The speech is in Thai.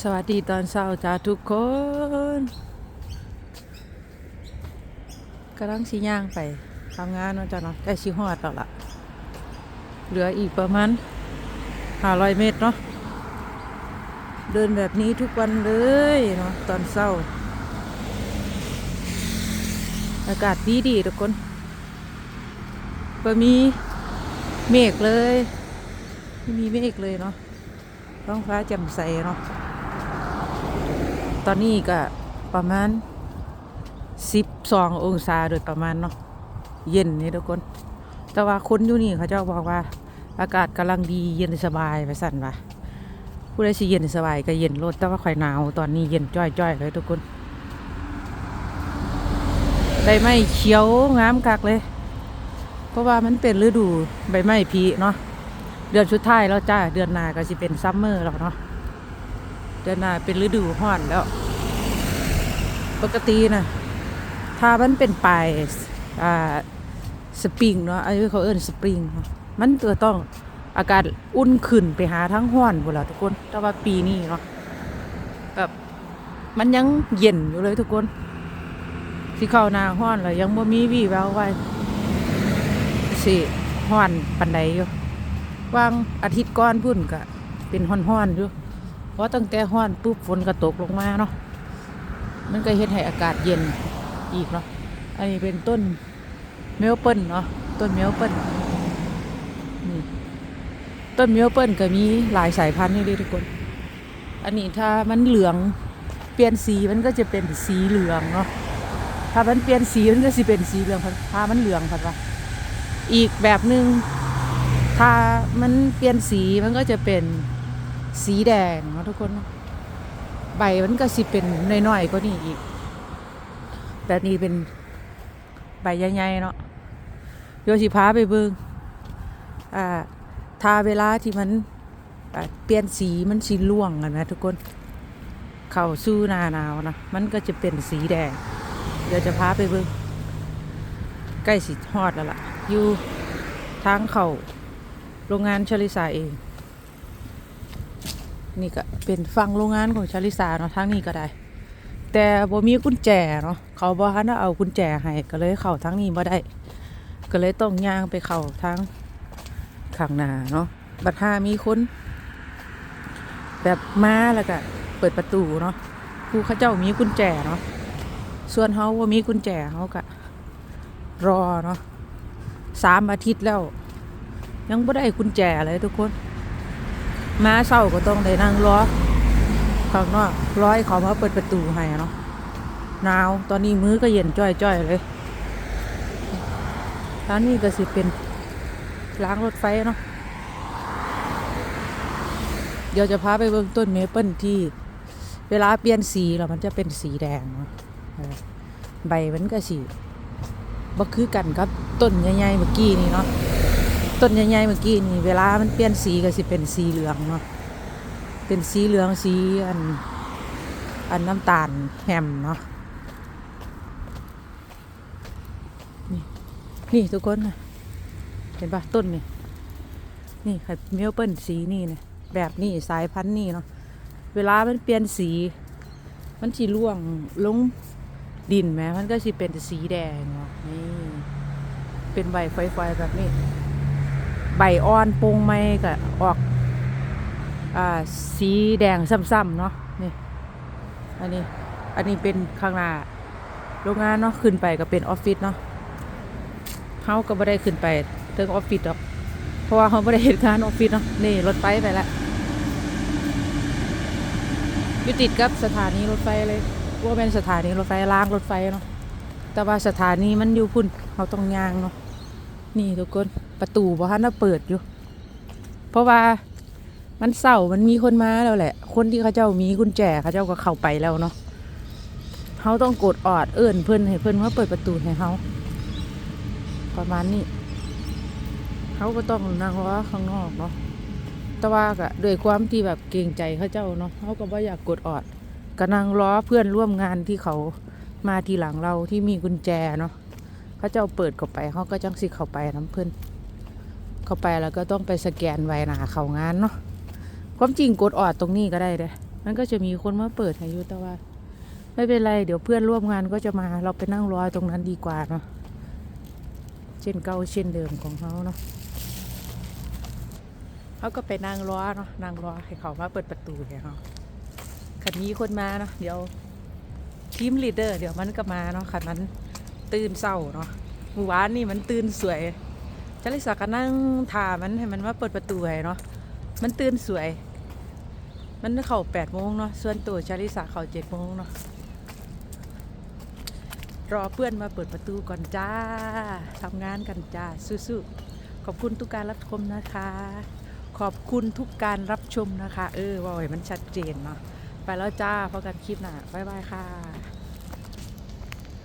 สวัสดีตอนเช้าจ้าทุกคนกำลังสิย่างไปทำงานเนะจ้าเนาะใกล้ชิฮอดแล้วล่ะ เหลืออีกประมาณ500เมตรเนาะเดินแบบนี้ทุกวันเลยเนาะตอนเช้า อากาศดีดีๆทุกคนบ่มีเมฆเลย ไม่มีเมฆเลยเนาะท้องฟ้าแจ่มใสเนาะ ตอนนี้ก็ประมาณสิบสององศาโดยประมาณเนาะเย็นนี่ทุกคน แต่ว่าคนอยู่นี่เขาเจ้าบอกว่า อากาศกำลังดีเย็นสบายไปสั่นว่าผู้ใดสิเย็นสบายก็เย็นรถแต่ว่าข่อยหนาวตอนนี้เย็นจ้อยๆเลยทุกคนได้ไม้เขียวงามคักเลย เพราะว่ามันเป็นฤดูใบไม้ผลิเนาะเดือนสุดท้ายแล้วจ้าเดือนหน้าก็สิเป็นซัมเมอร์แล้วเนาะ เดือนหน้าเป็นฤดูร้อนแล้ว ปกตินะถ้ามันเป็นปลายอ่าสปริงเนาะอันนี้เขาเอิ้นสปริงมันจะต้องอากาศอุ่นขึ้นไปหาทั้งร้อนหมดแล้วทุกคน แต่ว่าปีนี้เนาะแบบมันยังเย็นอยู่เลยทุกคนที่เข้านาร้อนแล้วยังบ่มีวี่แววว่าสิร้อนปันใดอยู่วางอาทิตย์ก่อนพุ่นก็เป็นร้อนๆอยู่ เพราะตั้งแต่ห้อนปุ๊บฝนก็ตกลงมาเนาะมันก็เฮ็ดให้อากาศเย็นอีกเนาะอันนี้เป็นต้นเมลเปิลเนาะต้นเมลเปิลนี่ต้นเมลเปิลก็มีหลายสายพันธุ์นี่เลยทุกคน อันนี้ถ้ามันเหลืองเปลี่ยนสีมันก็จะเป็นสีเหลืองเนาะถ้ามันเปลี่ยนสีมันก็สิเป็นสีเหลืองพันถ้ามันเหลืองพันว่าอีกแบบหนึ่งถ้ามันเปลี่ยนสีมันก็จะเป็น สีแดงเนาะทุกคน ใบมันก็สิเป็นน้อยๆก็นี่อีกแบบนี้เป็นใบใหญ่ๆเนาะโยสิพาไปเบิงอ่าถ้าเวลาที่มันเปลี่ยนสีมันสีล่วงกันนะทุกคน เข้าสู้นาหนาวนะ มันก็จะเป็นสีแดง เดี๋ยวจะพาไปเบิงใกล้สิฮอดแล้วล่ะ อยู่ทางเข้าโรงงานชลิสาเอง นี่ก็เป็นฟังโรงงานของชาลิสาเนาะทางนี้ก็ได้ แต่บ่มีกุญแจเนาะเขาบ่ทันเอากุญแจให้ก็เลยเข้าทางนี้บ่ได้ ก็เลยต้องย่างไปเข้าทางข้างหน้าเนาะบัดหามีคนแบบมาแล้วก็เปิดประตูเนาะผู้เขาเจ้ามีกุญแจเนาะส่วนเฮาบ่มีกุญแจเฮาก็รอเนาะสามอาทิตย์แล้ว ยังบ่ได้กุญแจเลยทุกคน มาเศร้าก็ต้องได้นั่งรอข้างนอกร้อยเขามาเปิดประตูให้เนาะหนาวตอนนี้มื้อก็เย็นจ้อยๆเลยร้านนี้ก็สิเป็นล้างรถไฟเนาะเดี๋ยวจะพาไปเบิ่งต้นเมเปิลที่ เวลาเปลี่ยนสีแล้วมันจะเป็นสีแดงนะใบมันก็สีบ่คือกันครับต้นใหญ่ๆเมื่อกี้นี่เนาะ ต้นใหญ่ๆเมื่อกี้นี่เวลามันเปลี่ยนสีก็สิเป็นสีเหลืองเนาะเป็นสีเหลืองสีอันอันน้ำตาลแฮมเนาะนี่นี่ทุกคนนะเห็นปะต้นนี่นี่ค่ะเมลเปิลสีนี่นะแบบนี้สายพันธุ์นี่เนาะเวลามันเปลี่ยนสี มันสีร่วงลงดินไหมมันก็สิเป็นสีแดงเนาะนี่เป็นใบไฟๆแบบนี้ ใบอ่อนโปร่งไม้ก็ออกอ่าสีแดงซ้ำๆเนาะนี่อันนี้อันนี้เป็นข้างหน้าโรงงานเนาะขึ้นไปก็เป็นออฟฟิศเนาะเฮาก็ไม่ได้ขึ้นไปเรื่องออฟฟิศหรอกเพราะว่าเขาไม่ได้เห็นงานออฟฟิศเนาะนี่รถไฟไปแล้วอยู่ติดกับสถานีรถไฟเลยว่าเป็นสถานีรถไฟล้างรถไฟเนาะแต่ว่าสถานีมันอยู่พุ่นเขาต้องยางเนาะนี่ทุกคน ประตูบ่ทันได้เปิดอยู่ เพราะว่ามันเศร้ามันมีคนมาแล้วแหละ คนที่เขาเจ้ามีกุญแจเขาเจ้าก็เข้าไปแล้วเนาะเขาต้องกดออดเอิ้นเพิ่อนให้เพิ่อนมาเปิดประตูให้เขาประมาณนี้เขาก็ต้องนั่งรอข้างนอกเนาะแต่ว่าก็ด้วยความที่แบบเกรงใจเขาเจ้าเนาะเขาก็บ่อยากกดออดก็นั่งรอเพื่อนร่วมงานที่เขามาทีหลังเราที่มีกุญแจเนาะเขาเจ้าเปิดเข้าไปเขาก็จังสิเข้าไปน้ำเพิ่อน เข้าไปแล้วก็ต้องไปสแกนไว้หนาเขางานเนาะความจริงกดออดตรงนี้ก็ได้เด้มันก็จะมีคนมาเปิดให้ยู่แต่ว่า ไม่เป็นไร เดี๋ยวเพื่อนร่วมงานก็จะมาเราไปนั่งรอตรงนั้นดีกว่าเนาะเช่นเก่าเช่นเดิมของเขาเนาะเขาก็ไปนั่งรอเนาะนั่งรอให้เขามาเปิดประตูให้เขาขันมีคนมาเนาะเดี๋ยวทีมลีดเดอร์ เดี๋ยวมันก็มาเนาะขันมันตื่นเศร้าเนาะเมื่อวานนี่มันตื่นสวย จลิสาก็นั่งถามันให้มันมาเปิดประตูให้เนาะมันตื่นสวย มันเข้าแปดโมงเนาะส่วนตัวชาลิสาเข้าเจ็ดโมงเนาะรอเพื่อนมาเปิดประตูก่อนจ้าทำงานกันจ้าสู้ๆขอบคุณทุกการรับชมนะคะ ขอบคุณทุกการรับชมนะคะ เออว่าว้มันชัดเจนเนาะไปแล้วจ้าพอกันคลิปหน้าบ๊ายบายค่ะ